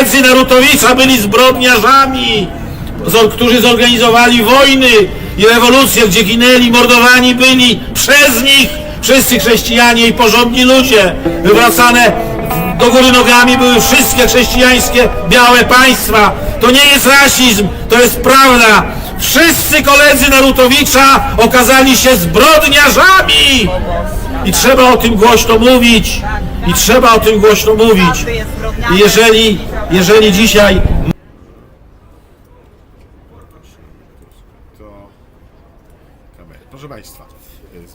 koledzy Narutowicza byli zbrodniarzami, którzy zorganizowali wojny i rewolucje, gdzie ginęli, mordowani byli przez nich wszyscy chrześcijanie i porządni ludzie. Wywracane do góry nogami były wszystkie chrześcijańskie białe państwa. To nie jest rasizm, to jest prawda. Wszyscy koledzy Narutowicza okazali się zbrodniarzami. I trzeba o tym głośno mówić. I trzeba o tym głośno mówić. I jeżeli, jeżeli dzisiaj to kamery. Proszę Państwa,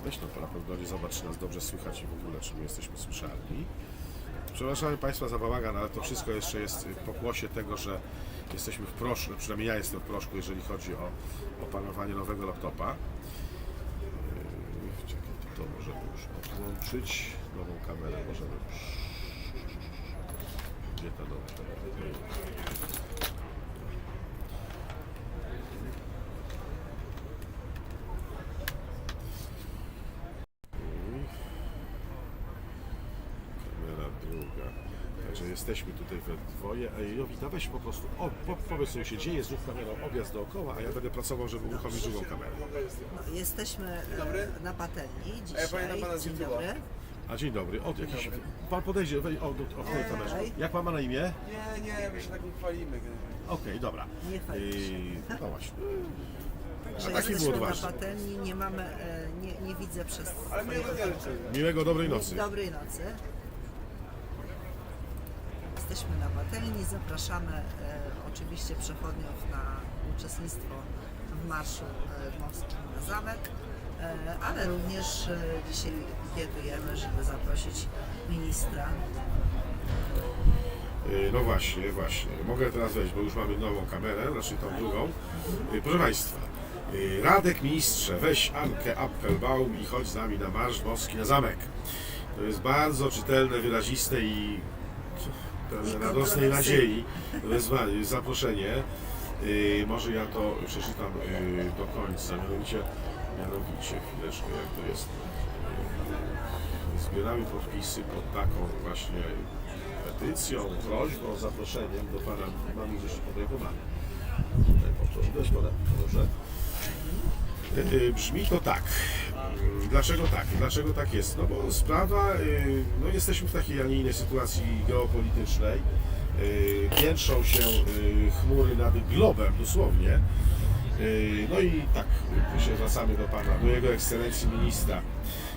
weź to na pewno nie zobacz, czy nas dobrze słychać i w ogóle, czy my jesteśmy słyszalni. Przepraszamy Państwa za bałagan, ale to wszystko jeszcze jest w pokłosie tego, że jesteśmy w proszku, przynajmniej ja jestem w proszku, jeżeli chodzi o opanowanie nowego laptopa. To, możemy już odłączyć. Nową kamerę możemy. Gdzie ta nowa kamera? Kamera druga. Także jesteśmy tutaj we dwoje. Ej, Jowita, weź po prostu, o, po, powiedz co się dzieje, zrób kamerą objazd dookoła, a ja będę pracował, żeby uruchomić drugą kamerę. Jesteśmy e, na patelni dzisiaj. pamiętam pana z Dzień YouTube'a. dobry. A dzień dobry, od jakiś... Pan podejdzie, wej, o, do- o, w tej kamerze. Jak pan ma na imię? Nie, nie, my się tak nie chwalimy. Okej, dobra. Nie się. Ej, No właśnie. Że taki jesteśmy na odważny. patelni, nie mamy, e, nie, nie widzę przez Ale nie liczy. Miłego, dobrej nocy. Dobrej nocy. Jesteśmy na patelni, zapraszamy e, oczywiście przechodniów na uczestnictwo w marszu e, morskim na zamek, e, ale również e, dzisiaj pikietujemy, żeby zaprosić ministra Yy, No właśnie, właśnie. Mogę teraz wejść, bo już mamy nową kamerę, znaczy tą drugą. Yy, Proszę Państwa, yy, Radek Mistrze, weź Ankę Appelbaum i chodź z nami na Marsz Moski na Zamek. To jest bardzo czytelne, wyraziste I radosnej nadziei wezwanie, zaproszenie. Yy, Może ja to przeczytam yy, do końca, mianowicie, mianowicie chwileczkę, jak to jest. Yy, Zbieramy podpisy pod taką właśnie petycją, prośbą, zaproszeniem do pana mamy gdzieś podejmą mamy. Tutaj poproszę. Yy, Brzmi to tak. Dlaczego tak? Dlaczego tak jest? No bo sprawa, yy, no jesteśmy w takiej, a nie innej sytuacji geopolitycznej. Yy, Piętrzą się yy, chmury nad globem, dosłownie. No i tak, tu się zwracamy do Pana, do Jego Ekscelencji Ministra.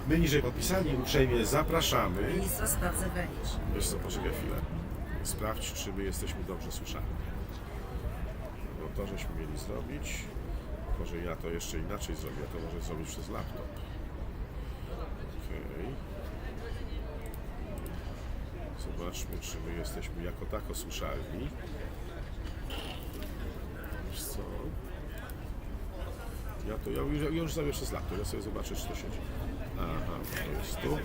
My niżej podpisani uprzejmie zapraszamy. ministra spraw zagranicznych. Wiesz co, poczekaj chwilę. Sprawdź, czy my jesteśmy dobrze słyszani. No to żeśmy mieli zrobić. Może ja to jeszcze inaczej zrobię, to może zrobić przez laptop. Okej. Zobaczmy, czy my jesteśmy jako tako słyszalni. Wiesz co? Ja to ja już, ja już zrobię przez laptop, ja sobie zobaczę, czy to się dzieje. Aha, to jest tu.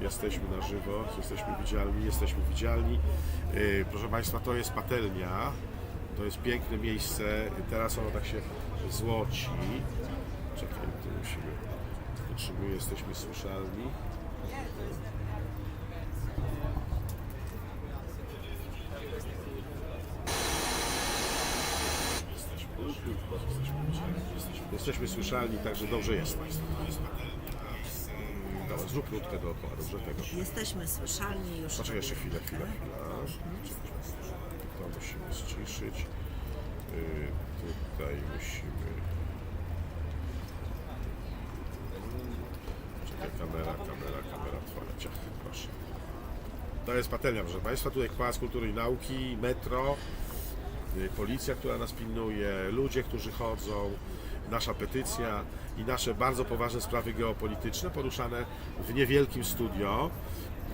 Jesteśmy na żywo, jesteśmy widzialni, jesteśmy widzialni. Yy, Proszę Państwa, to jest patelnia. To jest piękne miejsce. Teraz ono tak się złoci. Czekaj, tu musimy. Czy my jesteśmy słyszalni? Jesteśmy, słyszalni, także dobrze jest. Yy, Dobra, zrób krótkę dookoła, dobrze tego. Jesteśmy słyszalni już. Poczekaj jeszcze chwilę, chwilę, chwilę. To musimy ściszyć. Yy, tutaj musimy... Czekaj, kamera, kamera, kamera. Ciach, proszę. To jest patelnia, proszę Państwa. Tutaj Pałac Kultury i Nauki, metro, yy, policja, która nas pilnuje, ludzie, którzy chodzą, nasza petycja i nasze bardzo poważne sprawy geopolityczne poruszane w niewielkim studio,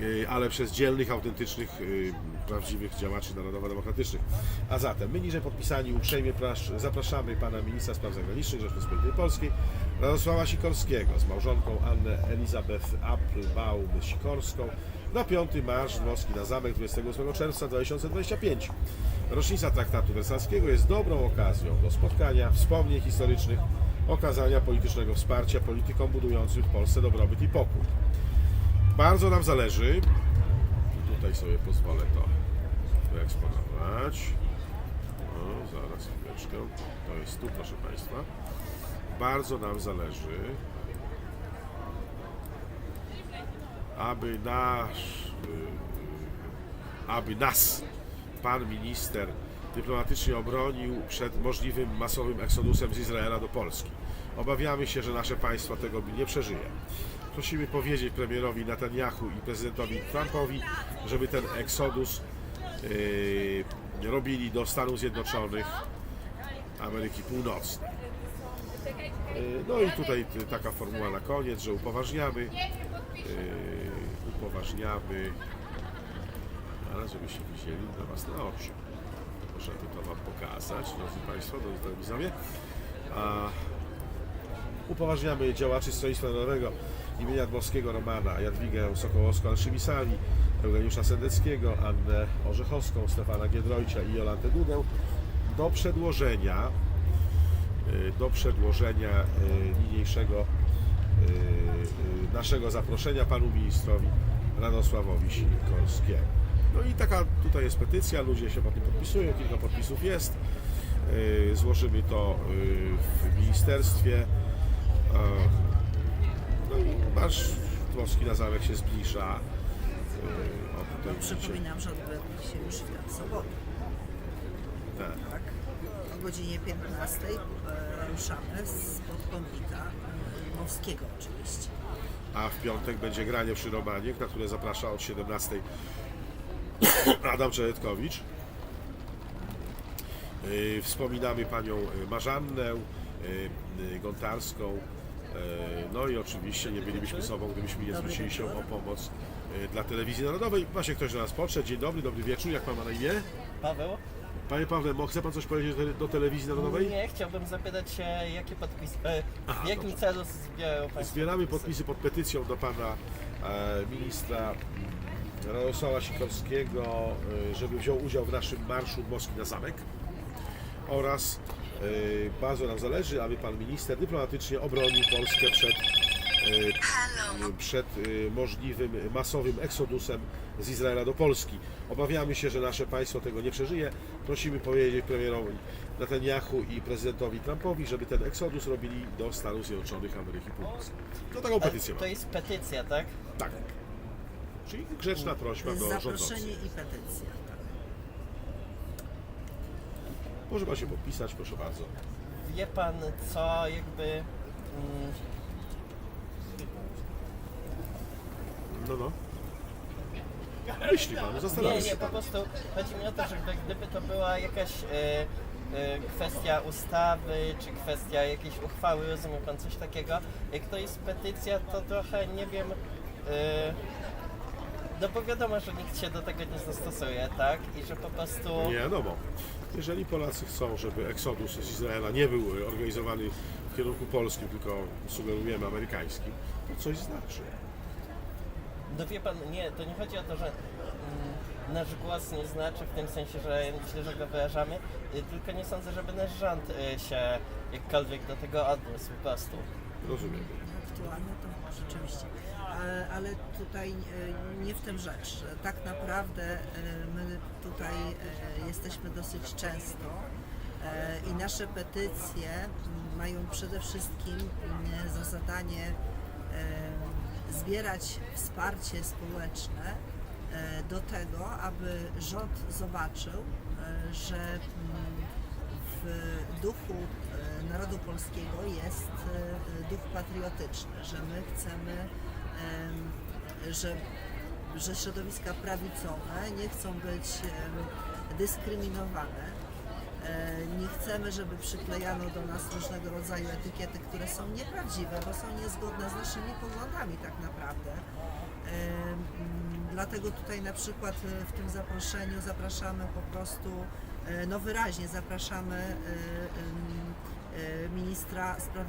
yy, ale przez dzielnych, autentycznych, yy, prawdziwych działaczy narodowo-demokratycznych. A zatem my niżej podpisani uprzejmie prasz- zapraszamy pana ministra spraw zagranicznych Rzeczpospolitej Polskiej Radosława Sikorskiego z małżonką Annę Elizabeth Applebaum-Sikorską na piąty marsz Moski na zamek 28 czerwca 2025. Rocznica traktatu wersalskiego jest dobrą okazją do spotkania, wspomnień historycznych, okazania politycznego wsparcia politykom budującym w Polsce dobrobyt i pokój. Bardzo nam zależy, tutaj sobie pozwolę to wyeksponować. No, zaraz chwileczkę. To jest tu, proszę Państwa. Bardzo nam zależy, aby nasz, y, aby nas pan minister dyplomatycznie obronił przed możliwym masowym eksodusem z Izraela do Polski. Obawiamy się, że nasze państwo tego nie przeżyje. Prosimy powiedzieć premierowi Netanyahu i prezydentowi Trumpowi, żeby ten eksodus yy, robili do Stanów Zjednoczonych Ameryki Północnej. Yy, No i tutaj y, taka formuła na koniec, że upoważniamy, yy, upoważniamy, ale żebyście widzieli na własne oczy. Żeby to Wam pokazać, drodzy Państwo, drodzy telewizowie. A upoważniamy działaczy Stronnictwa Narodowego imienia Dmowskiego Romana, Jadwigę Sokołowską-Alszymisali, Eugeniusza Sendeckiego, Annę Orzechowską, Stefana Giedroycia i Jolantę Dudę do przedłożenia y, do przedłożenia y, niniejszego y, naszego zaproszenia panu ministrowi Radosławowi Sikorskiemu. No i taka tutaj jest petycja, ludzie się pod tym podpisują, kilka podpisów jest. Y, Złożymy to y, w ministerstwie. E, No i marsz Dmowski na zamek się zbliża. O, tutaj widzicie. Przypominam, że odbędzie się już w tę sobotę. Tak. Tak? O godzinie 15 e, ruszamy spod pomnika e, Mowskiego oczywiście. A w piątek będzie granie przy Romanie, na które zaprasza od 17 Adam Czeretkowicz. Yy, Wspominamy panią yy, Marzannę yy, Gontarską. No i oczywiście nie bylibyśmy sobą, gdybyśmy nie zwrócili się o pomoc dla telewizji narodowej. Właśnie ktoś do nas podszedł. Dzień dobry, dobry wieczór. Jak pan ma na imię? Paweł? Panie Pawle, mo- chce pan coś powiedzieć do, do telewizji narodowej? Nie, chciałbym zapytać się, jakie podpisy, e, Aha, w jakim dobrze. celu zbierają Państwo Zbieramy podpisy pod petycją do pana e, ministra mm, Radosława Sikorskiego, e, żeby wziął udział w naszym marszu Moski na zamek oraz e, bardzo nam zależy, aby pan minister dyplomatycznie obronił Polskę przed, e, przed e, możliwym masowym eksodusem z Izraela do Polski. Obawiamy się, że nasze państwo tego nie przeżyje. Prosimy powiedzieć premierowi Netanyahu i prezydentowi Trumpowi, żeby ten eksodus robili do Stanów Zjednoczonych Ameryki Północnej. To taką petycję To mam. jest petycja, tak? Tak. Czyli grzeczna prośba do Zaproszenie rządzących. i petycja. Tak. Może pan się podpisać, proszę bardzo. Wie Pan, co jakby... Mm, No, no. Myśli pan, zastanawia nie, się nie, po pan. prostu chodzi mi o to, że gdy- gdyby to była jakaś e, e, kwestia ustawy, czy kwestia jakiejś uchwały, rozumie Pan coś takiego, jak to jest petycja, to trochę nie wiem... E, no bo wiadomo, że nikt się do tego nie zastosuje, tak? I że po prostu... Nie, no bo jeżeli Polacy chcą, żeby eksodus z Izraela nie był organizowany w kierunku polskim, tylko sugerujemy amerykańskim, to coś znaczy. No wie pan, nie, to nie chodzi o to, że mm, nasz głos nie znaczy w tym sensie, że myślę, że go wyrażamy, y, tylko nie sądzę, żeby nasz rząd y, się jakkolwiek do tego odniósł po prostu. Rozumiem. Aktualnie to rzeczywiście. Ale, tutaj e, nie w tym rzecz. Tak naprawdę my tutaj jesteśmy dosyć często i nasze petycje m, mają przede wszystkim m, za zadanie zbierać wsparcie społeczne e, do tego, aby rząd zobaczył, e, że mm, w duchu e, narodu polskiego jest duch patriotyczny, że my chcemy, em, że, że środowiska prawicowe nie chcą być dyskryminowane. E, Nie chcemy, żeby przyklejano do nas różnego rodzaju etykiety, które są nieprawdziwe, bo są niezgodne z naszymi poglądami tak naprawdę. Em, Dlatego tutaj na przykład e, w tym zaproszeniu zapraszamy po prostu, e, no wyraźnie zapraszamy e, e, ministra spraw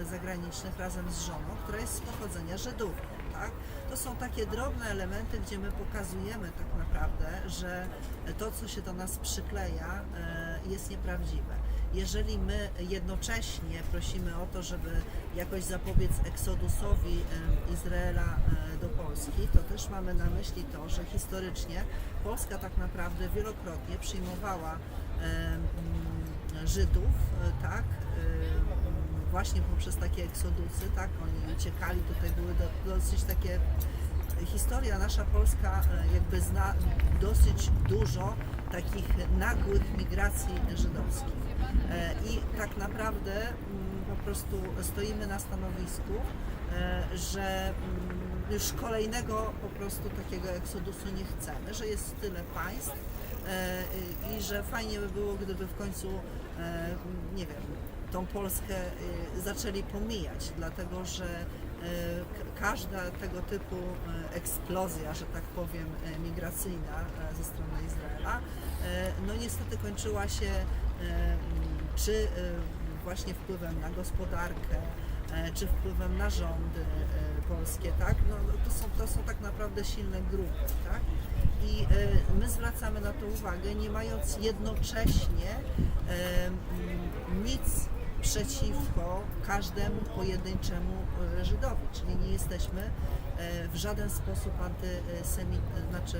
e, zagranicznych razem z żoną, która jest z pochodzenia Żydówką. Tak? To są takie drobne elementy, gdzie my pokazujemy tak naprawdę, że to, co się do nas przykleja, e, jest nieprawdziwe. Jeżeli my jednocześnie prosimy o to, żeby jakoś zapobiec eksodusowi e, Izraela e, do Polski, to też mamy na myśli to, że historycznie Polska tak naprawdę wielokrotnie przyjmowała Żydów, tak, właśnie poprzez takie eksodusy, tak, oni uciekali, tutaj były do, dosyć takie historia nasza polska e, jakby zna dosyć dużo takich nagłych migracji żydowskich. E, I tak naprawdę mm, po prostu stoimy na stanowisku, e, że mm, już kolejnego po prostu takiego eksodusu nie chcemy, że jest tyle państw e, i że fajnie by było, gdyby w końcu, e, nie wiem, tą Polskę e, zaczęli pomijać, dlatego że k- każda tego typu e, eksplozja, że tak powiem, migracyjna ze strony Izraela, no niestety kończyła się czy właśnie wpływem na gospodarkę, czy wpływem na rządy polskie, tak? No, no to, są, to są tak naprawdę silne grupy, tak? I my zwracamy na to uwagę, nie mając jednocześnie nic przeciwko każdemu pojedynczemu e, Żydowi, czyli nie jesteśmy e, w żaden sposób antysemityczni, znaczy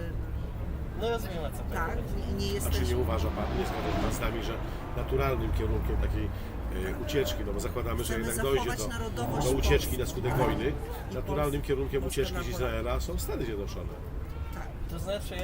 No rozumiem o co tak, chodzi. nie, nie A czy jesteśmy... nie uważa Pan, nie zgadza się Pan z nami, że naturalnym kierunkiem takiej e, ucieczki, no bo zakładamy, że Chcemy jednak dojdzie zachować do, narodowość do ucieczki Polski. na skutek wojny, I naturalnym kierunkiem Polskę ucieczki z. Izraela są Stany Zjednoczone. To znaczy,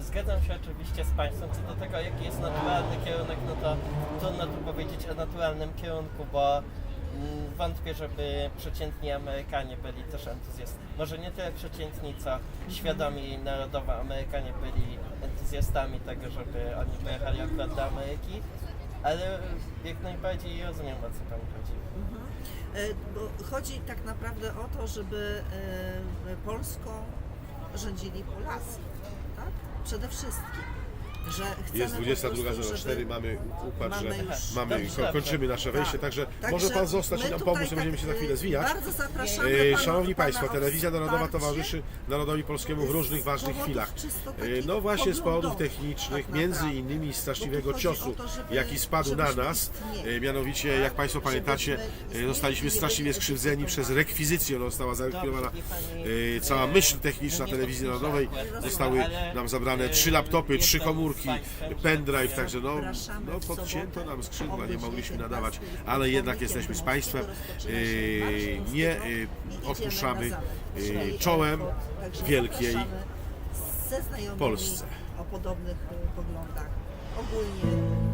zgadzam się oczywiście z Państwem co do tego, jaki jest naturalny kierunek, no to trudno tu powiedzieć o naturalnym kierunku, bo mm, wątpię, żeby przeciętni Amerykanie byli też entuzjastami. Może nie tyle przeciętni, co świadomi narodowo Amerykanie byli entuzjastami tego, żeby oni pojechali akurat do Ameryki, ale jak najbardziej rozumiem o co Pani chodzi. E, Bo chodzi tak naprawdę o to, żeby e, Polską rządzili Polacy, tak? Przede wszystkim. Że chcemy Jest po prostu, 22.04, żeby- mamy układ, Mamy że już- mamy, Dobrze, ko- dobrze. kończymy nasze wejście, Tak. także Także może Pan zostać my i nam tutaj pomóc, tak, będziemy się za chwilę y, zwijać. Bardzo zapraszamy E, pana- Szanowni pana Państwo, o Telewizja Narodowa wsparcie towarzyszy Narodowi Polskiemu w różnych z ważnych powodów chwilach. czysto E, takich No właśnie z powodów poglądowych, technicznych, tak między naprawdę. innymi Bo straszliwego tu chodzi ciosu, o to, żeby- jaki spadł na żebyśmy nas. istnieli. E, Mianowicie, jak Państwo Żebyśmy pamiętacie, e, istnieli, zostaliśmy nie straszliwie byli skrzywdzeni przez rekwizycję, ona została. Dobrze, pani, E, Cała myśl techniczna nie telewizji powtórzę narodowej akurat zostały ale, nam zabrane trzy laptopy, trzy z komórki, pendrive, tak także no, no podcięto nam skrzydła, nie mogliśmy 15. nadawać, ale jednak jesteśmy z Państwem. Marsz Nie idziemy odpuszczamy Czyli, czołem wielkiej Polsce. o podobnych e, poglądach. Ogólnie